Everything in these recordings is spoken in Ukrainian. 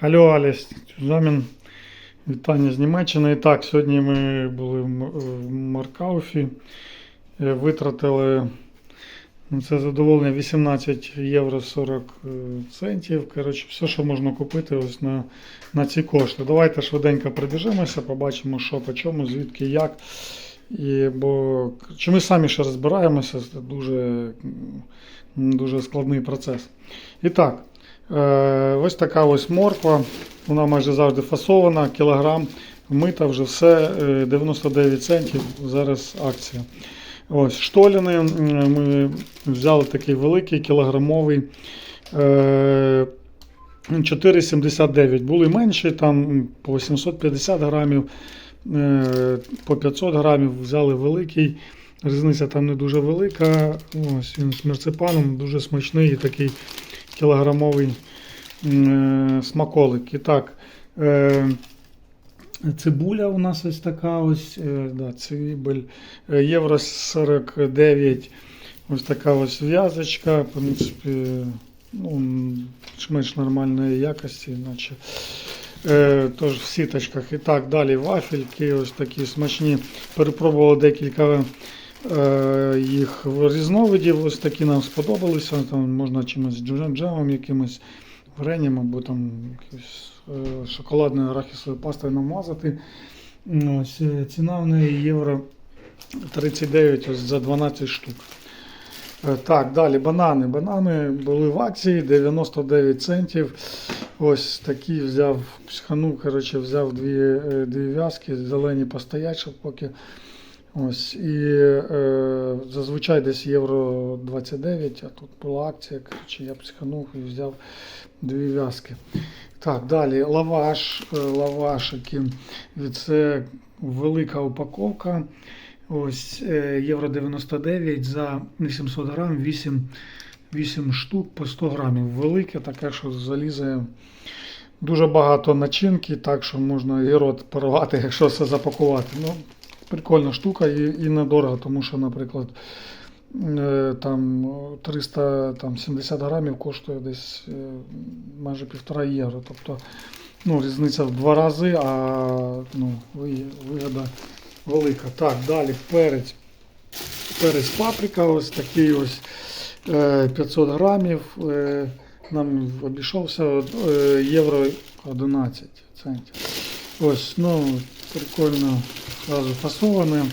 Алло, Аліс, Зомін. Вітання з Німеччини. І так, сьогодні ми були в Маркауфі, е, витратили ну, це задоволення 18 євро 40 е, центів. Коротше, все, що можна купити ось на, на ці кошти. Давайте швиденько пробіжимося, побачимо, що по чому, звідки, як. І, бо чи ми самі ще розбираємося, це дуже, дуже складний процес. І так, ось така ось морква. Вона майже завжди фасована, кілограм. Мита вже все, е, 99 центів. Зараз акція. Ось штоліни. Ми взяли такий великий кілограмовий. е, 4,79. Були менші, там по 750 грамів, е, по 500 грамів взяли великий. Різниця там не дуже велика. Ось він з мерципаном, дуже смачний і такий кілограмовий е, смаколик. І так, е, цибуля у нас ось така ось, е, да, цибель, е, євро 49. Ось така ось в'язочка, в принципі, ну, менш нормальної якості, наче. Е, тож в сіточках. І так, далі вафельки, ось такі смачні. Перепробували декілька їх різновидів. Ось такі нам сподобалися. Там можна чимось джем- джемом, якимось варенням або там е, шоколадною арахісовою пастою намазати. Ось, е, ціна в неї євро 39 ось за 12 штук. Е, Так, далі банани. Банани були в акції 99 центів. Ось такі взяв, психанув, коротше, взяв дві, е, дві в'язки, зелені постоять, щоб поки. Ось, і е, зазвичай десь євро 29, а тут була акція, коротше, я психанув і взяв дві в'язки. Так, далі лаваш, е, лавашики. Це велика упаковка. Ось е, євро 99 за 800 грам, 8, 8 штук по 100 грамів. Велике, таке, що залізе дуже багато начинки, так що можна і рот порвати, якщо все запакувати. Ну, прикольна штука і, і недорого, тому що, наприклад, е, там 370 грамів коштує десь е, майже півтора євро. Тобто ну, різниця в два рази, а ну, вигода велика. Так, далі перець. Перець паприка, ось такий ось е, 500 грамів. е, Нам обійшовся євро 11 центів. Ось, ну, прикольно фасоване.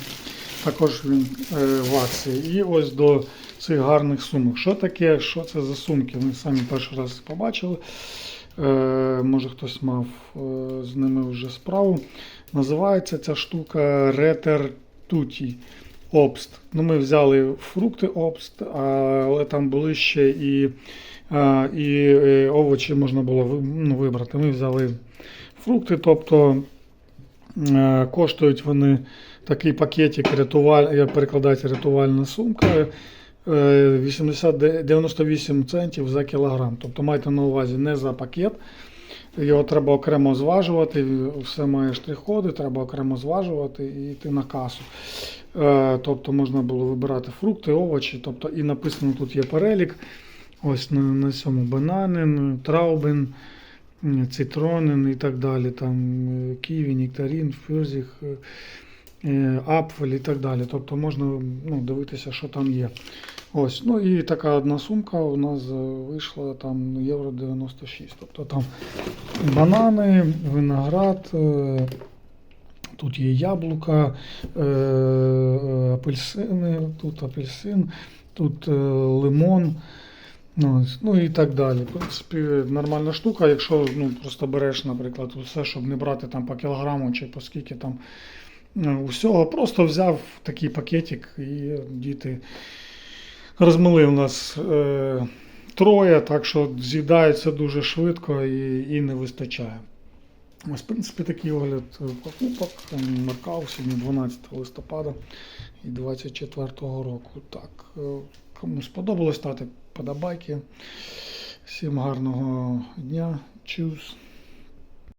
Також він е, в акції. І ось до цих гарних сумок. Що таке? Що це за сумки? Ми самі перший раз побачили. Е, може хтось мав е, з ними вже справу. Називається ця штука Ретер Туті Обст. Ну, ми взяли фрукти Обст, але там були ще і, і е, овочі можна було ну, вибрати. Ми взяли фрукти, тобто е, коштують вони такий пакетик, рятуваль, як перекладається рятувальна сумка. е, 80, 98 центів за кілограм. Тобто майте на увазі не за пакет. Його треба окремо зважувати, все має штрих-коди, треба окремо зважувати і йти на касу. Е, Тобто можна було вибирати фрукти, овочі. Тобто і написано тут є перелік. Ось на, на цьому бананин, траубен, м, цитронин і так далі. Там е, ківі, нектарин, фюрзіх, е, е, апфель і так далі. Тобто можна ну, дивитися, що там є. Ось, ну і така одна сумка у нас вийшла там євро 96. Тобто там банани, виноград, тут є яблука, апельсини, тут апельсин, тут лимон. Ну, ну і так далі. В принципі, нормальна штука, якщо ну, просто береш, наприклад, усе, щоб не брати там по кілограму чи по скільки там е, усього, просто взяв такий пакетик і діти розмили у нас е, троє, так що з'їдається дуже швидко і, і не вистачає. Ось, в принципі, такий огляд покупок. Маркав сьогодні 12 листопада і 24 року. Так, е, кому сподобалось, ставте подобайки. Всім гарного дня. Чус.